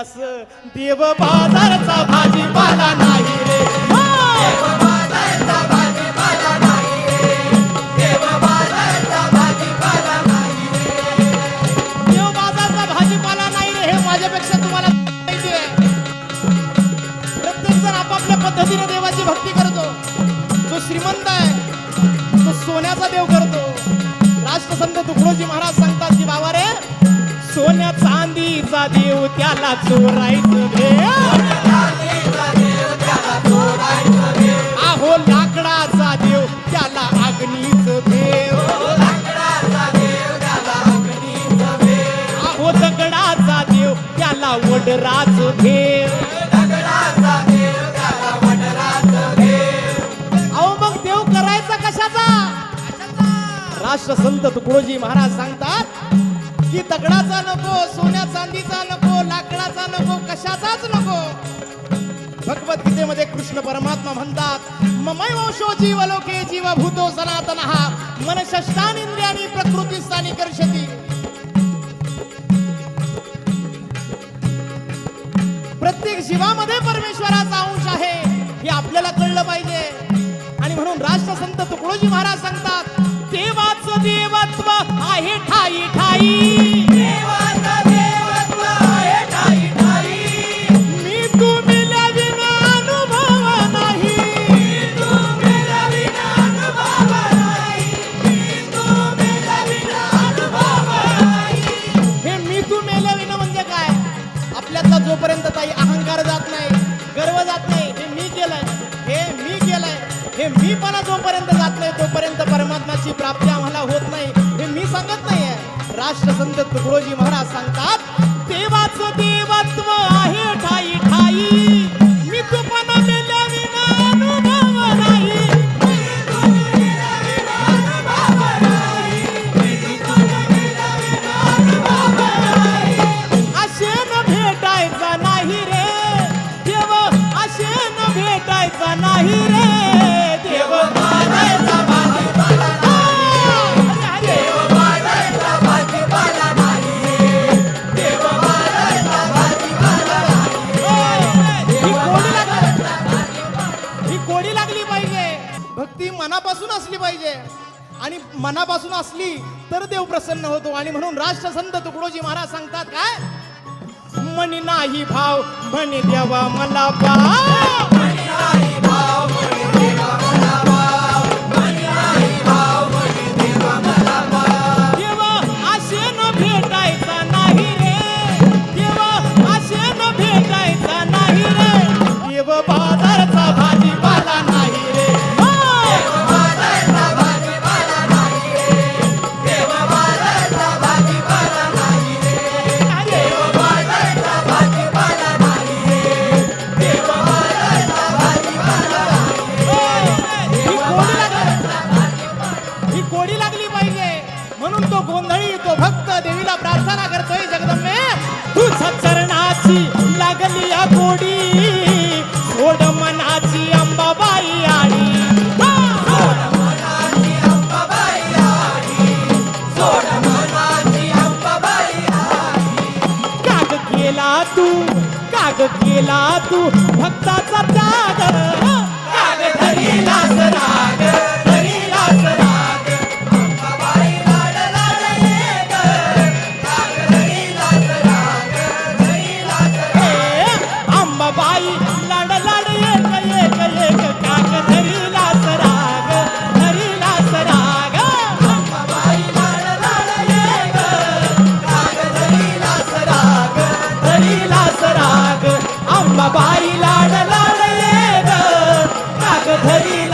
असल्यास देव बाजारचा भाजीपाला नाही रे. देव बाजारचा भाजीपाला नाही रे हे माझ्यापेक्षा तुम्हाला माहिती आहे. प्रत्येक जण आपापल्या पद्धतीने देवाची भक्ती करतो. जो श्रीमंत आहे देवा देव त्याला चोरायचं देव आहो लाकडाचा देव त्याला अग्नीच देव आहो दगडाचा देव त्याला वडराच भेव. अहो मग देव करायचा कशाचा? राष्ट्रसंत तुकडोजी महाराज सांगतात की दगडाचा नको सोन्या चांदीचा नको लाकडाचा नको कशाचाच नको. भगवद्गीतेमध्ये कृष्ण परमात्मा म्हणतात ममय वंशो जीव लोके जीव भूतो सनातन हा मन इंद्रियानी प्रकृती स्थानी कर्षती। प्रत्येक जीवामध्ये परमेश्वराचा अंश आहे हे आपल्याला कळलं पाहिजे. आणि म्हणून राष्ट्रसंत तुकडोजी महाराज सांगतात देवाचं देवत्व आहे ठाई ठाई. परमात्माची प्राप्ती आम्हाला होत नाही. हे मी सांगत नाहीये. राष्ट्रसंत तुकडोजी महाराज सांगतात देवाचं देवत्व आहे ठाई ठाई. मी तुपणा मेल्या नाही. आशेन भेटायचा नाही रे. देव आशेन भेटायचा नाही रे. मनापासून असली पाहिजे. आणि मनापासून असली तर देव प्रसन्न होतो. आणि म्हणून राष्ट्रसंत तुकडोजी महाराज सांगतात काय? मनी नाही भाव म्हणे देवा मला भाव गोडी लागली पाहिजे. म्हणून तो गोंधळी तो भक्त देवीला प्रार्थना करतोय जगदंबे. तू सत्सरणाची लागली या गोडी सोड मनाची अंबाबाई आडी. काग केला तू काग केला तू भक्ताचा त्याग. Hadi.